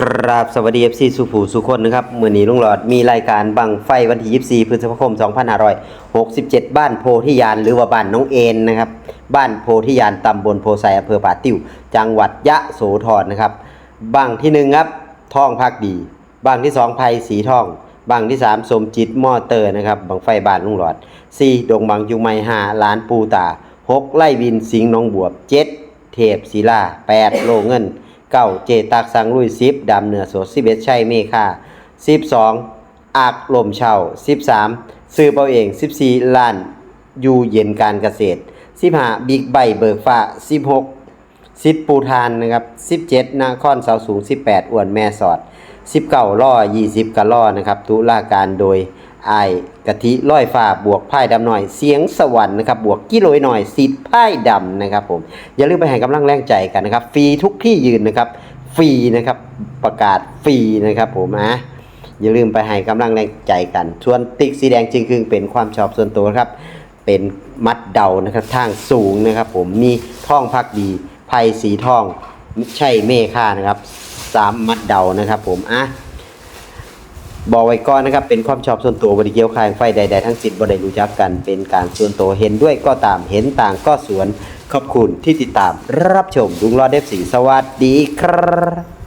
ครับสวัสดี FC สุภูสุคนนะครับมื่อนี้ลุงหลอดมีรายการบังไฟวันที่ 24 พฤษภาคม 2567 บ้านโพธิยานหรือว่าบ้านน้องเอ็นนะครับ บ้านโพธิยานตำบลโพไซอำเภอป่าติ้ว จังหวัดยะโสธรนะครับบ้างที่หนึ่งครับท่องพักดีบ้างที่สองไพสีทองบ้างที่สามสมจิตมอเตอร์นะครับบังไฟบ้านลุงหลอดสี่ดงบังยุงไมห้าล้านปูตาหกไล่บินสิงห์น้องบวบเจ็ดเทพศิลาแปดโลเงิน เก้าเจตักสังลุยสิบดำเหนือสดสิบเอ็ดชัยเมฆาสิบสองอักลมเช่าสิบสามซื้อเปาเองสิบสี่ล้านอยู่เย็นการเกษตรสิบห้าบิ๊กใบเบิกฟ้าสิบหกสิบปูทานนะครับสิบเจ็ดนาคอนเสาสูงสิบแปดอ้วนแม่สอด สิบเก้าล่อยี่สิบกะล่อนะครับตุลาการโดยไอกะทิร้อยฟ้าบวกไพ่ดำหน่อย เสียงสวรรค์นะครับบวกกิโลยหน่อยสิทธิ์ไพ่ดำนะครับผมอย่าลืมไปให้กำลังแรงใจกันนะครับฟรีทุกที่ยืนนะครับฟรีนะครับประกาศฟรีนะครับผมนะอย่าลืมไปให้กำลังแรงใจกันส่วนติ๊กสีแดงจริงคือเป็นความชอบส่วนตัวครับ เป็นมัดเดานะครับทางสูงนะครับ ผมมีท่องพักดีไพ่สีทองใช่เมฆานะครับ สามมัดเดานะครับผมอะบอกไว้ก่อนนะครับ เป็นความชอบส่วนตัวบริเกี่ยวคายไฟใด ๆ ทั้งสิ้นบ่ได้รู้จักกันเป็นการส่วนตัวเห็นด้วยก็ตามเห็นต่างก็สวนขอบคุณที่ติดตามรับชมลุงรอดเดฟสีสวัสดีครับ